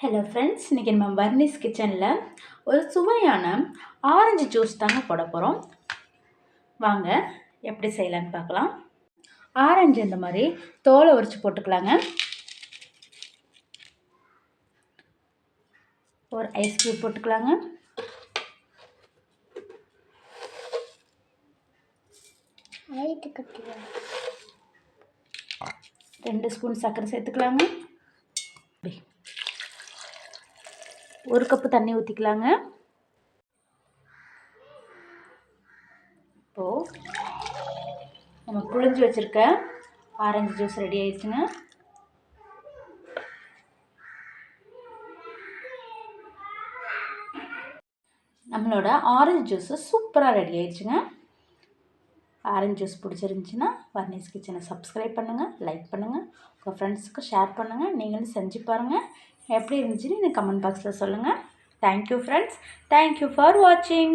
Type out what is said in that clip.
Hello friends இன்றைக்கி நம்ம வர்னிஸ் கிச்சனில் ஒரு சுவையான ஆரஞ்சு ஜூஸ் தாங்க போட போகிறோம் வாங்க எப்படி செய்யலான்னு பார்க்கலாம். ஆரஞ்சு இந்த மாதிரி தோலை உரித்து போட்டுக்கலாங்க. ஒரு ஐஸ் க்யூப் போட்டுக்கலாங்க. ரெண்டு ஸ்பூன் சர்க்கரை சேர்த்துக்கலாங்க. ஒரு கப்பு தண்ணி ஊற்றிக்கலாங்க இப்போது நம்ம புழிஞ்சு வச்சுருக்க ஆரஞ்சு ஜூஸ் ரெடி ஆயிடுச்சுங்க. நம்மளோட ஆரஞ்சு ஜூஸு சூப்பராக ரெடி ஆயிடுச்சுங்க. ஆரஞ்சு ஜூஸ் பிடிச்சிருந்துச்சின்னா வர்னிஸ் கிச்சனை சப்ஸ்கிரைப் பண்ணுங்கள் லைக் பண்ணுங்கள் உங்கள் ஃப்ரெண்ட்ஸுக்கு ஷேர் பண்ணுங்கள் நீங்களும் செஞ்சு பாருங்கள் எப்படி இருந்துச்சுன்னு எனக்கு கமெண்ட் பாக்ஸில் சொல்லுங்கள் தேங்க்யூ ஃப்ரெண்ட்ஸ் தேங்க்யூ ஃபார் வாட்சிங்